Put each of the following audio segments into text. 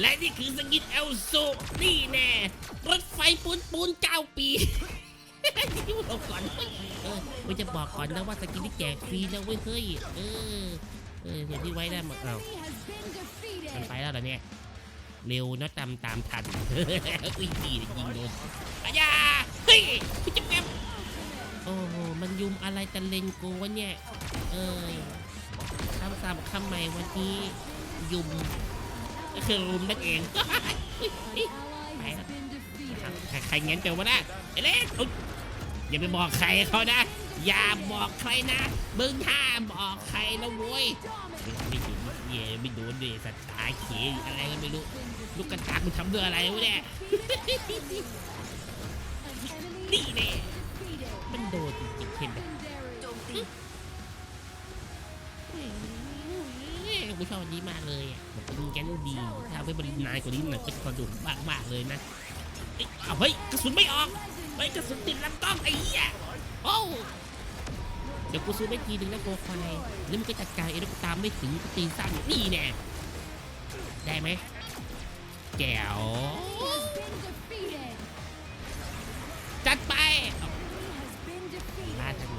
และนี่คือสกินเอลโซนี่แน่รถไฟปูนปูนเก้าปีที่บอกก่อนเออไม่จะบอกก่อนนะว่าสกินที่แจกฟรีนะเว้ยเฮ้ยเออเออเห็นที่ไว้ได้หมาเอามันไปแล้วเหรอเนี่ยเร็วนะตามตามทันอุ้ยดียิงโดนอายาเฮ้ยคุณจะแม่มโอ้โหมันยุมอะไรตะเลงกูวะเนี่ยเอ้ยคำสามคำใหม่วันนี้ยุม ก็คือรุมนั่นเองไปครับใครเงี้ยเจอวะนะไอ้เล็กอย่าไปบอกใครเขานะ อย่าบอกใครนะมึงห้ามบอกใครนะโว้ยไม่ถึงเย่ไม่โดนเดสตาร์เขยอะไรก็ไม่รู้ลูกกระตากมึงทำด้วยอะไรวะเนี่ยนี่แน่มันโดนจริงๆเห็นไหม กูชอบอันนี้มากเลยอะมันเป็นแกนดีถ้าเอาไปบรินานกว่านี้หน่อยก็จะสนุกมากมากเลยนะเอ้ยเอาเฮ้ยกระสุนไม่ออกเฮ้ยกระสุนติดลำกล้องไอ้เหี้ยโอ้เดี๋ยวกูซื้อไปทีนึงแล้วโกไฟแล้วมันก็จัดการเองแล้วกูตามไม่ถึงกูตีสั้นนี่แน่ได้ไหมแจ๋วจัดไปลาดทัน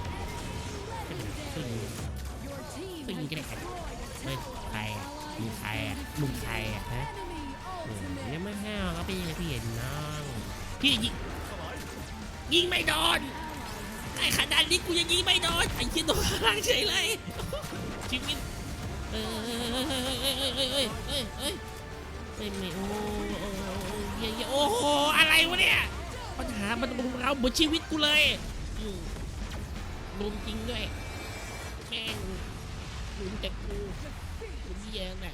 ช่วยยิงช่วยยิงก็ได้ ครับเฮ้ยใครมึงใครอะมึงใครอะฮะยยังไม่ห้าวก็เป็นยังไงพี่เห็นน้องพี่ยิงยิงไม่โดนไอ้ขนาดนี้กูยังยิงไม่โดนไอ้เชี่ยโดนข้างเฉยเลยชีวิตเอ้ยเอ้ยเอ้ยเอ้ยเอ้ยเอ้ยไม่โอ้โอ้เหี้ยเอ้ยโอ้โหอะไรวะเนี่ยปัญหามันรุมเราบนชีวิตกูเลยอืมรุมจริงด้วยแม่ง รุมแต่กูรุมเหี้ยแหละ